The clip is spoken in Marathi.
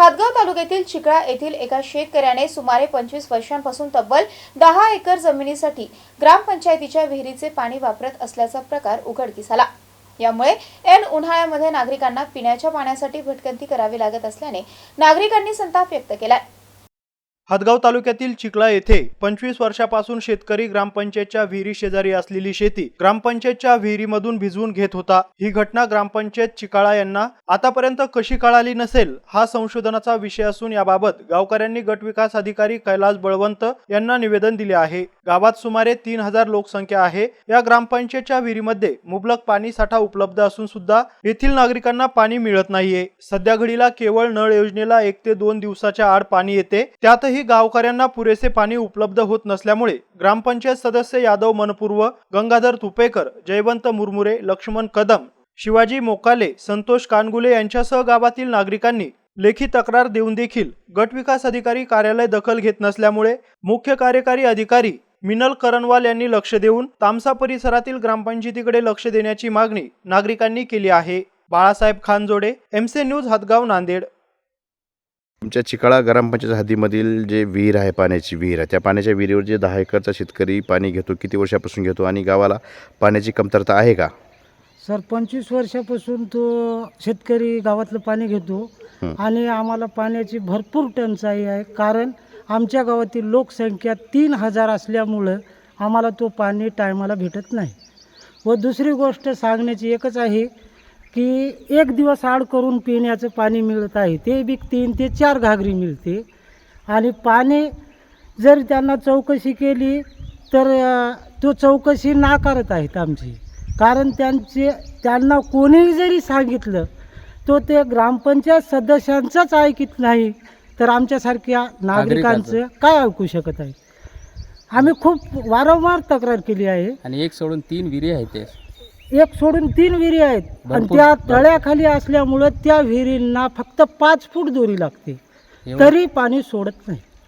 हातगाव तालुक्यातील चिकळा येथील एका शेतकऱ्याने सुमारे पंचवीस वर्षांपासून तब्बल दहा एकर जमिनीसाठी ग्रामपंचायतीच्या विहिरीचे पाणी वापरत असल्याचा प्रकार उघडकीस आला. यामुळे ऐन उन्हाळ्यामध्ये नागरिकांना पिण्याच्या पाण्यासाठी भटकंती करावी लागत असल्याने नागरिकांनी संताप व्यक्त केलाय. हदगाव तालुक्यातील चिखला येथे पंचवीस वर्षापासून शेतकरी ग्रामपंचायतच्या विहिरी शेजारी असलेली शेती ग्रामपंचायतच्या विहिरीमधून भिजवून घेत होता. ही घटना ग्रामपंचायत चिकाळा यांना आतापर्यंत कशी कळाली नसेल हा संशोधनाचा विषय असून याबाबत गावकऱ्यांनी गटविकास अधिकारी कैलास बळवंत यांना निवेदन दिले आहे. गावात सुमारे तीन हजार लोकसंख्या आहे. या ग्रामपंचायतच्या विहिरीमध्ये मुबलक पाणी साठा उपलब्ध असून सुद्धा येथील नागरिकांना पाणी मिळत नाहीये. सध्या घडीला केवळ नळ योजनेला एक ते दोन दिवसाच्या आड पाणी येते. त्यातही गावकऱ्यांना पुरेसे पाणी उपलब्ध होत नसल्यामुळे ग्रामपंचायत सदस्य यादव मनपूर्व गंगाधर तुपेकर जयवंत मुरमुरे लक्ष्मण कदम शिवाजी मोकाले संतोष कानगुले यांच्यासह गावातील नागरिकांनी लेखी तक्रार देऊन देखील गटविकास अधिकारी कार्यालय दखल घेत नसल्यामुळे मुख्य कार्यकारी अधिकारी मिनल करनवाल यांनी लक्ष देऊन तामसा परिसरातील ग्रामपंचायतीकडे लक्ष देण्याची मागणी नागरिकांनी केली आहे. बाळासाहेब खानजोडे एमसे न्यूज हदगाव नांदेड. आमच्या चिकाळा ग्रामपंचायत हद्दीमधील जे विहीर आहे पाण्याची विहीर आहे त्या पाण्याच्या विहिरीवर जे दहा एकरचा शेतकरी पाणी घेतो किती वर्षापासून घेतो आणि गावाला पाण्याची कमतरता आहे का? सर पंचवीस वर्षापासून तो शेतकरी गावातलं पाणी घेतो. आणि आम्हाला पाण्याची भरपूर टंचाई आहे. कारण आमच्या गावातील लोकसंख्या तीन हजार असल्यामुळं आम्हाला तो पाणी टायमाला भेटत नाही. व दुसरी गोष्ट सांगण्याची एकच आहे की एक दिवस आड करून पिण्याचं पाणी मिळत आहे ते बी तीन ते चार घागरी मिळते. आणि पाणी जर त्यांना चौकशी केली तर तो चौकशी नाकारत आहेत आमची. कारण त्यांचे त्यांना कोणीही जरी सांगितलं तो ते ग्रामपंचायत सदस्यांचाच ऐकत नाही. तर आमच्यासारख्या नागरिकांचं काय ऐकू शकत आहे? आम्ही खूप वारंवार तक्रार केली आहे. आणि एक सोडून तीन विहिरी आहेत ते. एक सोडून तीन विहिरी आहेत. आणि भरपूर- त्या तळ्याखाली असल्यामुळं त्या विहिरींना फक्त पाच फूट दोरी लागते. एवढं? तरी पाणी सोडत नाही.